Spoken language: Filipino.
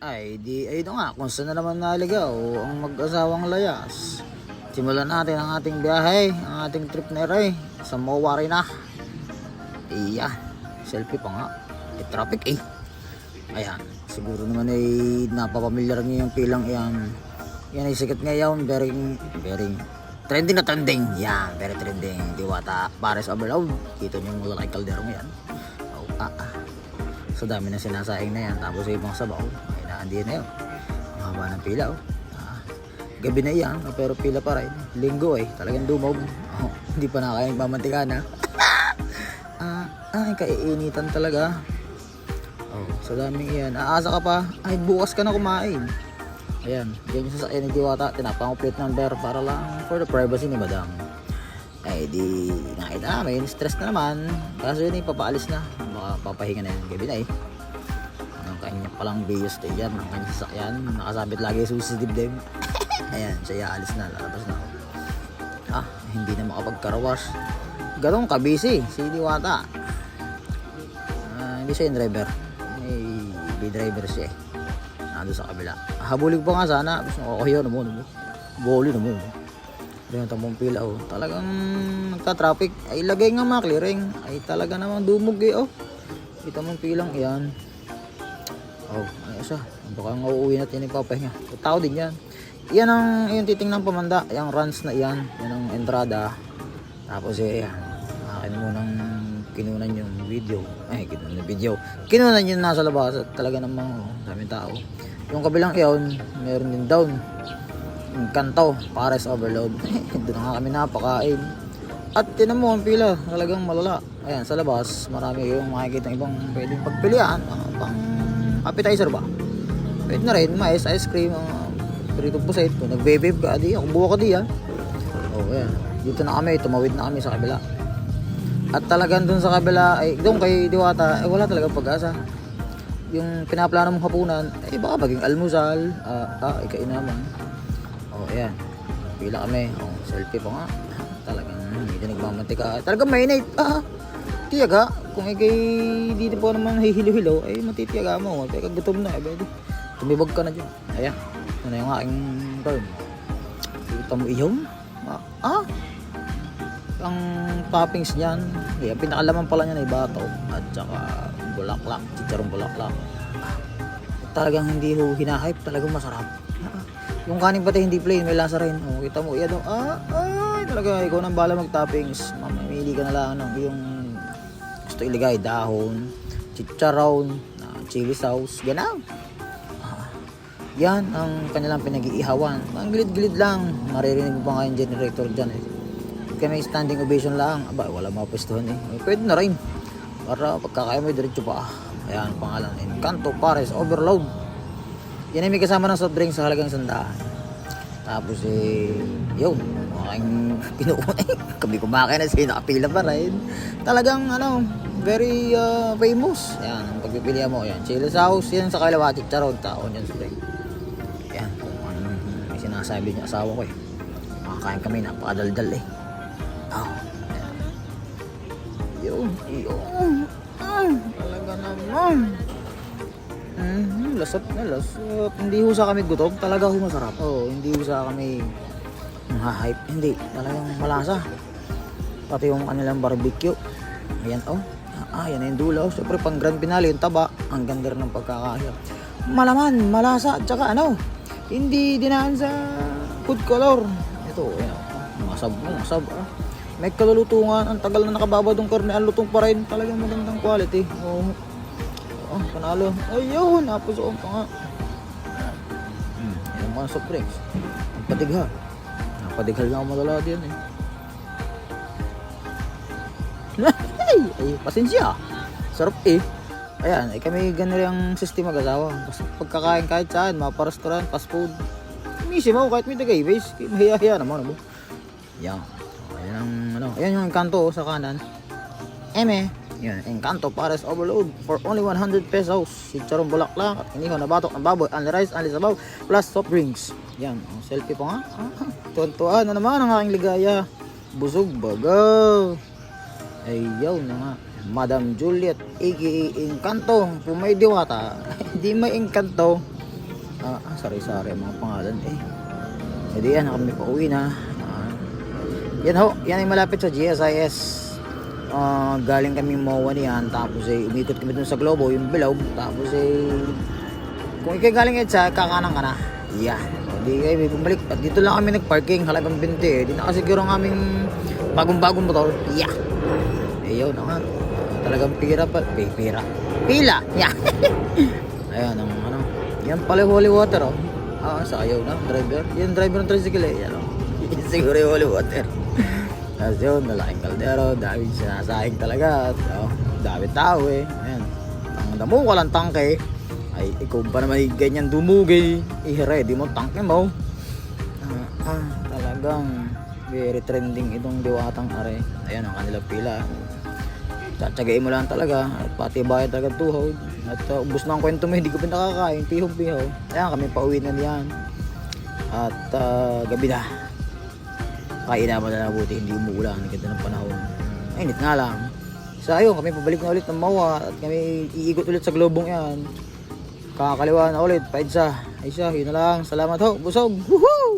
Ay, di, ay na nga, kung saan na naman naligaw ang mag-asawang layas. Simulan natin ang ating biyahe, ang ating trip na rin, sa Mowari na. Iya, selfie pa nga. Eh, traffic eh. Ayan, siguro naman ay napapamilyar niyo yung pilang yan. Yan ay sikat ngayon, very, very trending na trending. Yan, very trending. Diwata, Pares Overload. Kita niyo yung malaki kaldero mo yan. Oh, ah, ah. So dami na sinasaing na yan. Tapos ibang sabaw, naandi na yun. Ang haba ng pila oh. Ah, gabi na yan, ah, pero pila pa rin. Linggo eh, talagang dumog. Oh, hindi pa na kaya mamantika na. ah, ay, kaiinitan talaga. Oh, sa daming yan. Aasa ka pa, ay bukas ka na kumain. Ayan, yan yung sasakyan ni Diwata. Tinapang plate number para lang for the privacy ni Madam. Ay di nakita namin, stress na naman. Kaso yun eh, papaalis na. Baka papahinga na yung gabi na eh. Palang bios tayo dyan, ang kanya sasakyan. Nakasabit lagi susi dibdib. Ayan, siya aalis na, lalabas na ako. Ah, hindi na makapagkarawas. Ganun ka busy, si Diwata. Ah, hindi siya yung driver. May B-driver siya eh. Nando sa kabila. Habulin pa nga sana. Gusto ko, yun naman. naman. Boli naman. Ayun, tamong pila oh. Talagang nagka-traffic. Ay, lagay nga mga clearing. Ay, talaga namang dumog eh oh. Kita mong pilang yan. Oh, ay isa. Baka nga uuwi natin yung papahinga. Tao din yan. Yan ang yung titingnan pamanda. Yung runs na yan. Yan ang entrada. Tapos eh, yan. Akin munang kinunan yung video. Ay, kinunan yung video. Kinunan yung nasa labas. At talaga namang oh, daming tao. Yung kabilang iyon, meron din down. Yung kanto, pares overload. Doon nga kami napakain. At tinan mo ang pila, talagang malala. Ayan, sa labas, marami yung makikita ng ibang pwedeng pagpilian. Mga pang appetizer ba? Pwede na rin, mais, ice cream, mga prito puset. Kung nagbe-vape ka, di, ako buwa ka di yan. Oh, ayan. Dito na kami, tumawid na kami sa kabila. At talagang dun sa kabila, ay doon kay Diwata, ay wala talagang pag-asa. Yung pinaplano mong hapunan, ay baka maging almusal, ah, ah, ikainaman. Oh, ayan. Pila kami. Oh, selfie pa nga. Talagang hindi na nagmamantika. Talagang mainit. Ah, tiyaga. Kung ikay dito po naman hihilo-hilo, ay matitiyaga mo. Teka, gutom na. Eh, pwede. Tumibag ka na dyan. Ayan. Ano yung aking term. Kita mo iyon? Ah, ah. Ang toppings niyan, yeah, pinakalaman pala niyan ay bato at saka bulaklak, chicharong bulaklak. Ah, talagang hindi ho hinahype, talagang masarap. Ah, yung kanin pati hindi plain, may lasa rin. Oh, kita mo, yan oh, ah, ay, talaga, ikaw nang bala mag-toppings. Mamimili ka na lang ng yung gusto iligay, dahon, chicharon, ah, chili sauce, ganaw. Ah, yan ang kanilang pinag-iihawan. Ang gilid-gilid lang, maririnig mo pa nga yung generator dyan eh. Kami standing ovation lang, aba, wala mapwestuhan eh. Eh, Pwede na rin. Para pagkakaya mo, diretso pa. Ayan, ang pangalan. Encanto Pares Overload. Yan ay may kasama ng soft drink sa halagang sandaan. Tapos eh, yun, aking pinuuna eh. Kami kumakain na siya, nakapila pa rin. Talagang ano, very uh, famous. Yan, ang pagpipilian mo. Yan, chili sauce, yan sa kalawati, charot, taon yan drink. Yan, kung ano may sinasabi niya asawa ko eh. Makakain kami, napakadaldal eh. Oh, ayan. Yun, yun. Mm, talaga naman. Mm, lasap na lasap. Hindi ho sa kami gutom, talaga ho masarap. Oh, hindi ho sa kami hype Hindi, talagang malasa. Pati yung kanilang barbecue. Ayan oh. Ah, yan yung dulo. Siyempre pang grand finale yung taba. Ang ganda ng pagkakasya. Malaman, malasa, at saka ano, hindi dinaan sa food color. Ito, ayan. oh. Masab, masab. Ah. May kalulutungan. Ang tagal na nakababa ng karne. Ang lutong pa rin. Talagang magandang quality. Oh, Oh, panalo. Ayun, napusoon pa nga. Hmm, yung mga soft drinks. Ang padigha. Napadighal na ako malala din eh. ay, ay, pasensya. Sarap eh. Ayan, eh, kami ganun ang system mag-asawa. Basta pagkakain kahit saan, mga pa-restaurant, fast food. Misi mo, kahit may tagay-base. Mahiya-hiya naman, ano. Yan. Ayan ang, ano, ayan yung kanto oh, sa kanan. Eme. Yan, Encanto Pares Overload for only 100 pesos. Si Charong Bulaklak, iniho na batok ng baboy, only rice, only sabaw, plus soft drinks. Yan, oh, selfie pa nga. Ah, tuwan-tuwa na naman ang aking ligaya. Busog baga. Ayaw na nga. Madam Juliet, a.k.a. Encanto. Kung may diwata, hindi may Encanto. Ah, ah, sari-sari mga pangalan eh. Hindi yan, kami pa uwi na. Ah, yan ho, yan ay malapit sa GSIS. Ah, galing kami MOA niyan, tapos eh, umikot kami dun sa Globo, yung bilog, tapos eh, kung ikay galing EDSA, kakanan ka na. Yan. Hindi kayo may bumalik. At dito lang kami nagparking, halagang 20 eh. Di na kasi siguro ang aming bagong-bagong motor. Yeah. Eh, yun na nga. Talagang pira pa. Pi, pira. Pila. Yeah. Ayan, ang ano. Yan pala yung holy water, oh. Ah, sayaw na, driver. Yan, driver ng tricycle eh. Yan, oh. Siguro yung holy water. Tapos yun, malaking kaldero, daming sinasahing talaga. At, oh, dami tao eh. Ayan. Ang damo ko lang tangke. Ay, ikaw pa naman ganyan dumugay. I-ready mo tangke mo. Ah, ah, talagang very trending itong diwatang are. Ayan ang kanilang pila. Tsatsagain mo lang talaga. At pati bayad talaga tuhod. At uh, ubus na ang kwento mo, hindi ko pa nakakain. Pihong-pihaw. Ayan, kami pauwi na niyan. At uh, gabi na. Kain naman na nabuti, hindi umuulan. Ang ganda ng panahon. Ay, init nga lang. So ayun, kami pabalik na ulit ng Mawa at kami iikot ulit sa globong yan. Kakaliwa na ulit, pa isa. Ay siya, yun na lang. Salamat ho, busog. Woohoo!